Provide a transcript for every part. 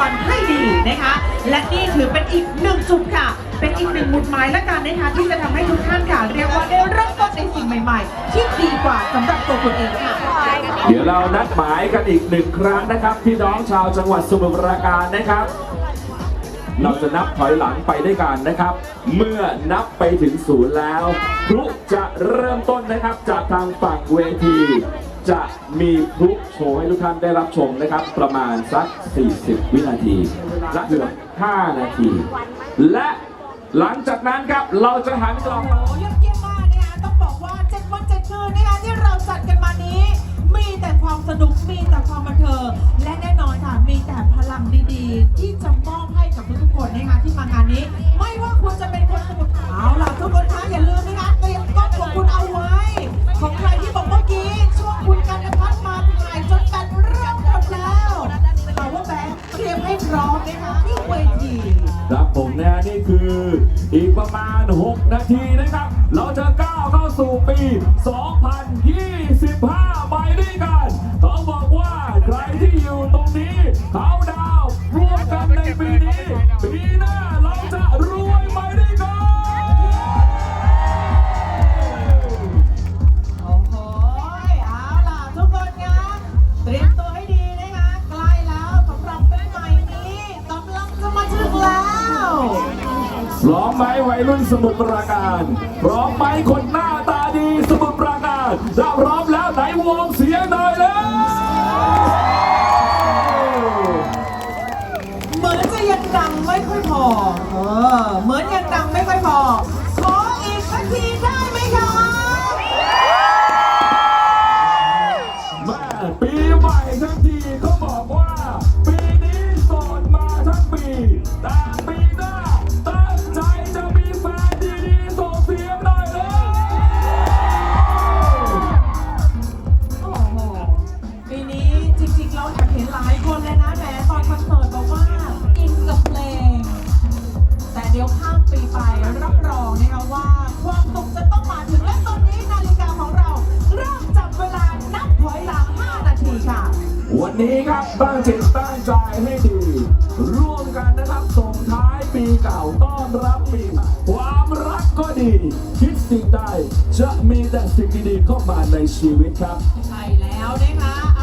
ฟันให้ดีนะคะ และนี่ถือเป็นอีกหนึ่งจุดค่ะ เป็นอีกหนึ่งหมุดหมายและกันนะคะที่จะทำให้ทุกท่านค่ะเรียกว่าได้เริ่มต้นในสิ่งใหม่ๆ ที่ดีกว่าสำหรับตัวคุณเองค่ะ เดี๋ยวเรานัดหมายกันอีกหนึ่งครั้งนะครับพี่น้องชาวจังหวัดสมุทรปราการนะครับเราจะนับถอยหลังไปด้วยกันนะครับ เมื่อนับไปถึงศูนย์แล้วพลุจะเริ่มต้นนะครับจากทางฝั่งเวที จะมีพลุโชว์ให้ทุกท่านได้รับชมนะครับ ประมาณสัก 40 วินาทีและเกือบ 5 นาที และหลังจากนั้นครับเราจะหันกลับ โอ้โหยอดเยี่ยมมากนะคะต้องบอกว่าเจ็ดวันเจ็ดคืนนะคะที่เราจัดกันมานี้ มีแต่ความสนุกมีแต่ความบันเทิงและแน่นอนค่ะมีแต่พลังดีๆ ที่จะมอบให้กับทุกๆคนนะคะที่มางานนี้ ไม่ว่าคุณจะเป็นคนสมุทรเอาล่ะทุกคนคะอย่าลืมนะคะ อีกประมาณ 6 นาทีนะครับ มไหมวัยรุ่นสมุทรปราการพร้อมไหมคนหน้าตาดีสมุทรปราการถ้าพร้อมแล้วไหนวงสี ไปรับรองนะคะว่าความสุขจะต้องมาถึงและตอนนี้นาฬิกาของเรา เริ่มจับเวลานับถอยหลัง 5 นาทีค่ะ วันนี้ครับตั้งจิตตั้งใจให้ดี ร่วมกันนะครับส่งท้ายปีเก่าต้อนรับปีใหม่ความรักก็ดี คิดสิ่งใดจะมีแต่สิ่งดีๆเข้ามาในชีวิตครับ ใช่แล้วนะคะ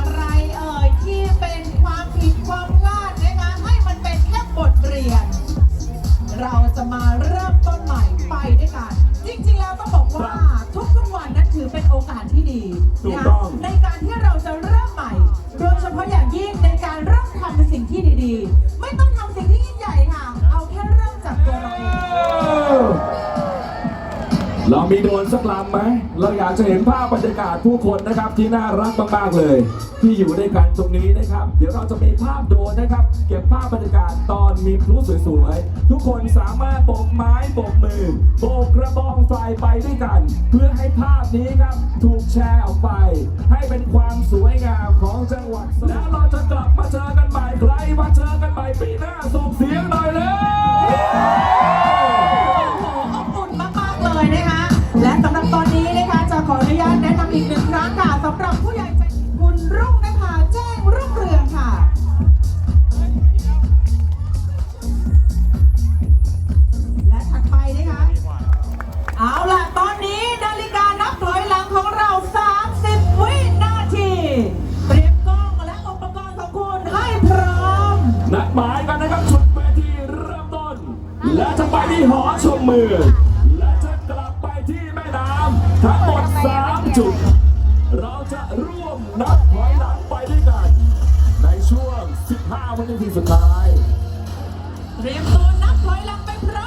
รนสักลำไหมเราอยากจะเห็นภาพบรรยากาศผู้คนนะครับที่น่ารักมากๆเลย ที่อยู่ด้วยกันตรงนี้นะครับ เดี๋ยวเราจะมีภาพโดนนะครับ เก็บภาพบรรยากาศตอนมีพลุสวยๆ ทุกคนสามารถโบกไม้โบกมือโบกกระบองไฟไปด้วยกัน เพื่อให้ภาพนี้ครับถูกแชร์ออกไป ให้เป็นความสวยงามของจังหวัดแล้วเราจะกลับมาเจอกันใหม่ใครมาเจอกันใหม่ปีหน้าส่งเสียงหน่อยเลย สำหรับผู้ใหญ่ ร่วมนับถอยหลังไปด้วยกัน ในช่วง 15 วินาทีสุดท้าย เตรียมตัวนับถอยหลังไปพร้อม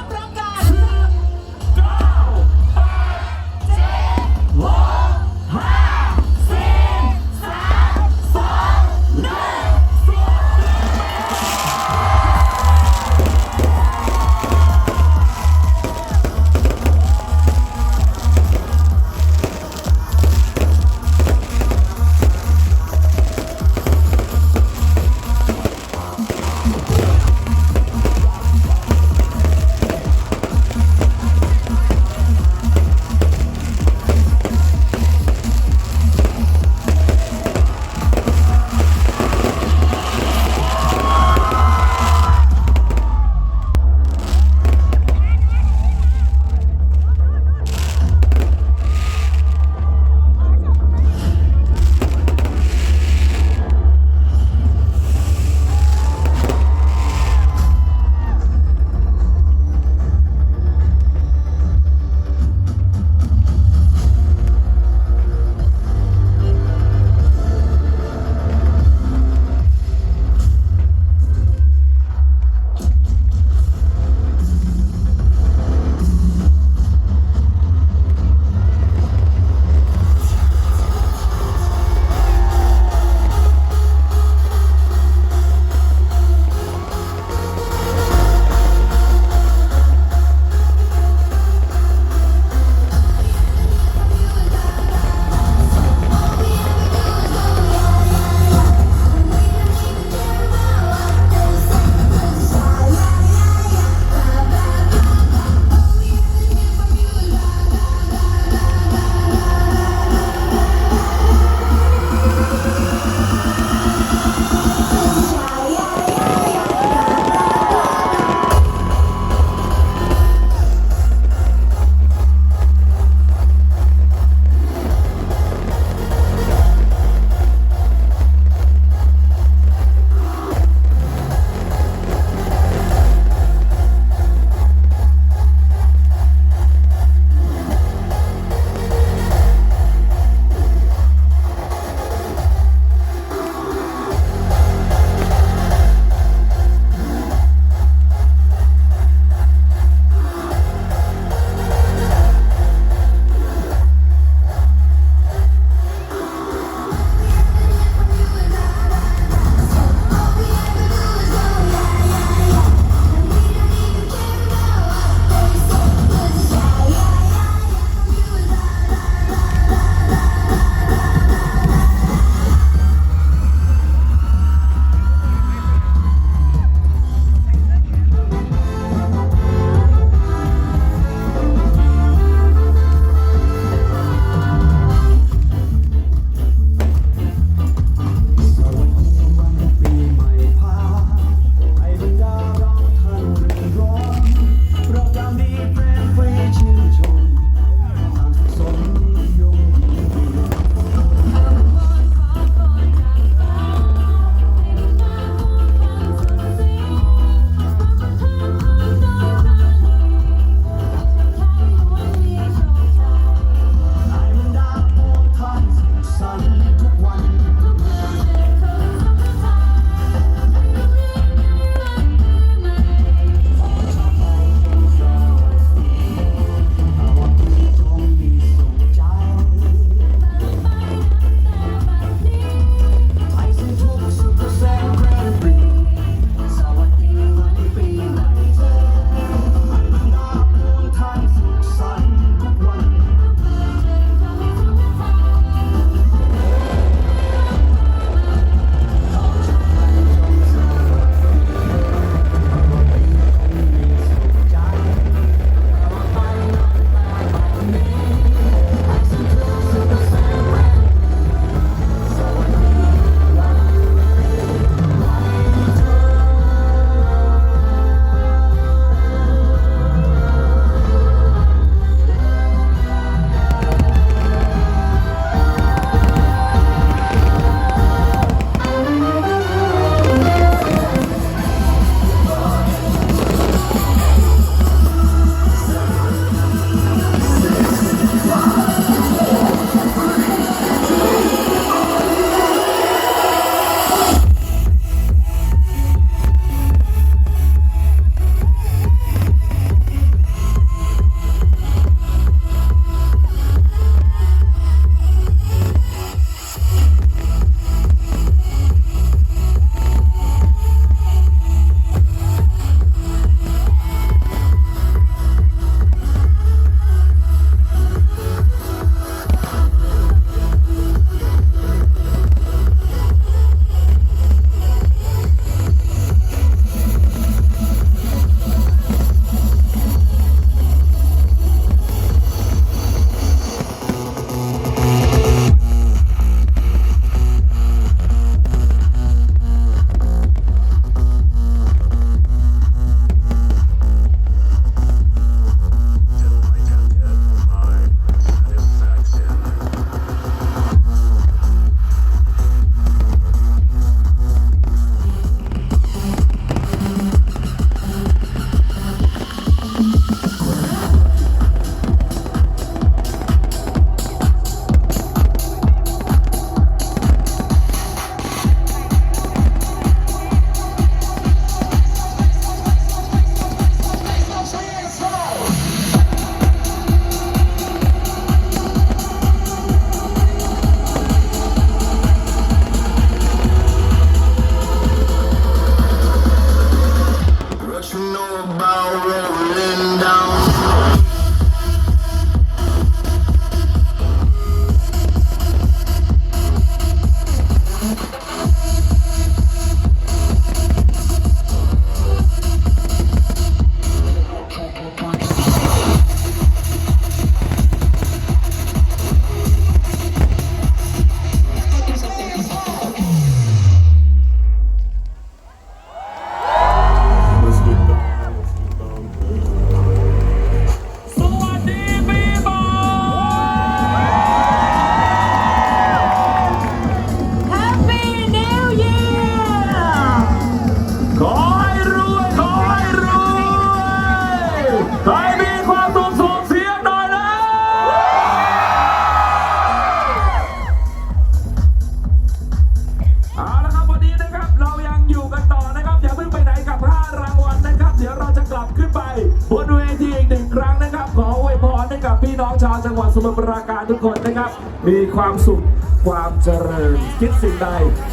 มีความสุขความเจริญคิดสิ่งใด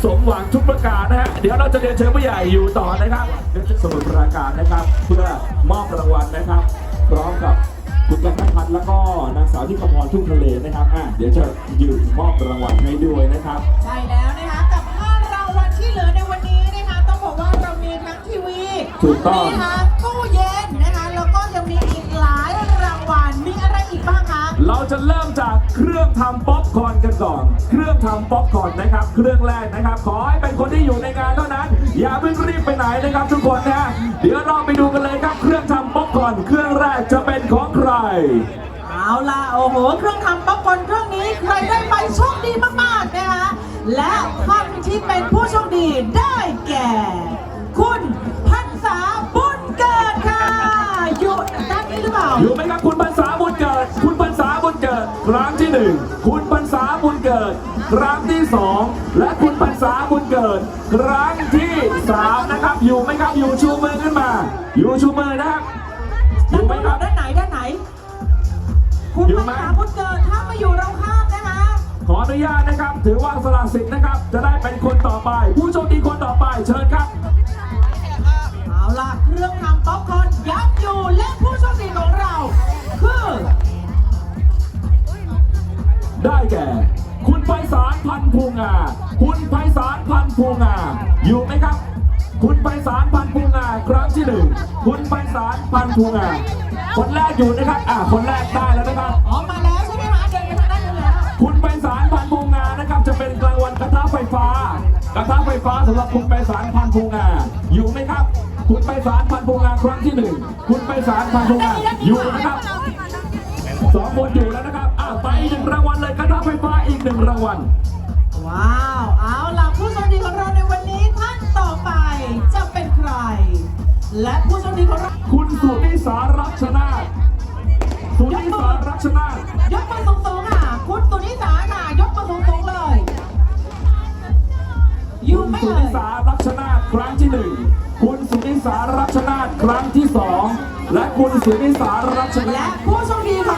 สมหวังทุกประการนะฮะเดี๋ยวเราจะเรียนเชิญผู้ใหญ่อยู่ต่อนะครับเดี๋ยวจะสมุทรปราการนะครับ เพื่อมอบรางวัลนะครับ พร้อมกับคุณกันพัฒน์แล้วก็นางสาวที่กมรทุ่งทะเลนะครับอะเดี๋ยวจะยืนมอบรางวัลให้ด้วยนะครับใช่แล้วนะคะกับ5รางวัลที่เหลือในวันนี้นะคะต้องบอกว่าเรามีทั้งทีวีถูกต้องมีทั้ง เราจะเริ่มจากเครื่องทำป๊อปคอร์นกันก่อน เครื่องทำป๊อปคอร์นนะครับ เครื่องแรกนะครับ ขอให้เป็นคนที่อยู่ในงานเท่านั้น อย่าเพิ่งรีบไปไหนนะครับทุกคนนะเดี๋ยวเราไปดูกันเลยครับ เครื่องทำป๊อปคอร์นเครื่องแรกจะเป็นของใคร เอาล่ะโอ้โห เครื่องทำป๊อปคอร์นเครื่องนี้ใครได้ไปโชคดีมากๆนะคะและท่านที่เป็นผู้โชคดีได้แก่ คุณพันษาบุญเกิดค่ะอยู่ด้านนี้หรือเปล่าอยู่ไหมครับคุณพรรษาบุญ ครั้งที่หนึ่งคุณพรรษาบุญเกิด ครั้งที่สองและคุณพรรษาบุญเกิด ครั้งที่สามนะครับ อยู่ไหมครับ อยู่ชูมือขึ้นมา อยู่ชูมือนะครับอด้านยู่ไหมบนครับ ด้านไหนด้านไหน คุณอยู่พันไหม ษาบุญเกิดถ้ามาอยู่เราข้ามนะคะ ขออนุญาตนะครับ ถือว่าสละสิทธิ์นะครับ จะได้เป็นคนต่อไป ผู้โชคดีคนต่อไป เชิญครับ เอาล่ะเครื่องทำป๊อปคอร์นยักษ์อยู่และผู้โชคดีของเรา คือ ได้แก่ คุณไพศาลพันธุ์ภูงา คุณไพศาลพันธุ์ภูงา อยู่ไหมครับ คุณไพศาลพันธุ์ภูงา ครั้งที่หนึ่งคุณไพศาลพันธุ์ภูงา คนแรกอยู่นะครับ อ่าคนแรกได้แล้วนะครับออกมาแล้วใช่ไหมคะเดินไปทางด้านนู้นแล้ว คุณไพศาลพันธุ์ภูงา นะครับ จะเป็นรางวัลกระทะไฟฟ้า กระทะไฟฟ้าสำหรับคุณไพศาลพันธุ์ภูงา อยู่ไหมครับ คุณไพศาลพันธุ์ภูงา ครั้งที่หนึ่งคุณไพศาลพันธุ์ภูงา อยู่นะครับ สองคนอยู่แล้วนะครับอ่าไปอีกหนึ่งรางวัลเลยกระทะไฟฟ้าอีกหนึ่งรางวัล ว้าว เอาล่ะผู้โชคดีของเราในวันนี้ท่านต่อไปจะเป็นใคร และผู้โชคดีของเราคุณสุนิสารัชนาธสุนิสารัชนาธยกมือสูงๆค่ะ คุณสุนิสาค่ะ ยกมือสูงๆเลยอยู่คุณไหม่สุเอ่นิย สารัชนาธครั้งที่หนึ่งคุณสุนิสารัชนาธครั้งที่สองและคุณสุนิสารัชนาและธ ผู้โชคดีของเรามือ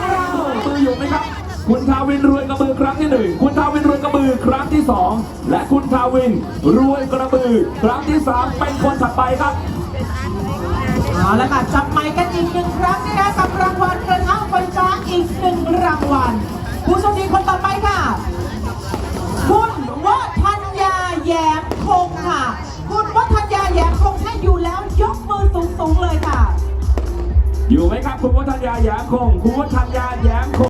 อยู่ ไหมครับ คุณทาวินรวยกระบือครั้งที่หนึ่งคุณทาวินรวยกระบือครั้งที่สองและคุณทาวินรวยกระบือครั้งที่สามเป็นคนถัดไปครับเอาละค่ะจับไมค์กันอีกหนึ่งครั้งนะคะกับรางวัลกระทะไฟฟ้าอีกหนึ่งรางวัลผู้โชคดีคนต่อไปค่ะ คุณวัฒนยาแย้มคงค่ะ คุณวัฒนยาแย้มคงถ้าอยู่แล้วยกมือสูงๆเลยค่ะ อยู่ไหมครับ คุณวัฒนยาแย้มคง คุณวัฒนยาแย้มคง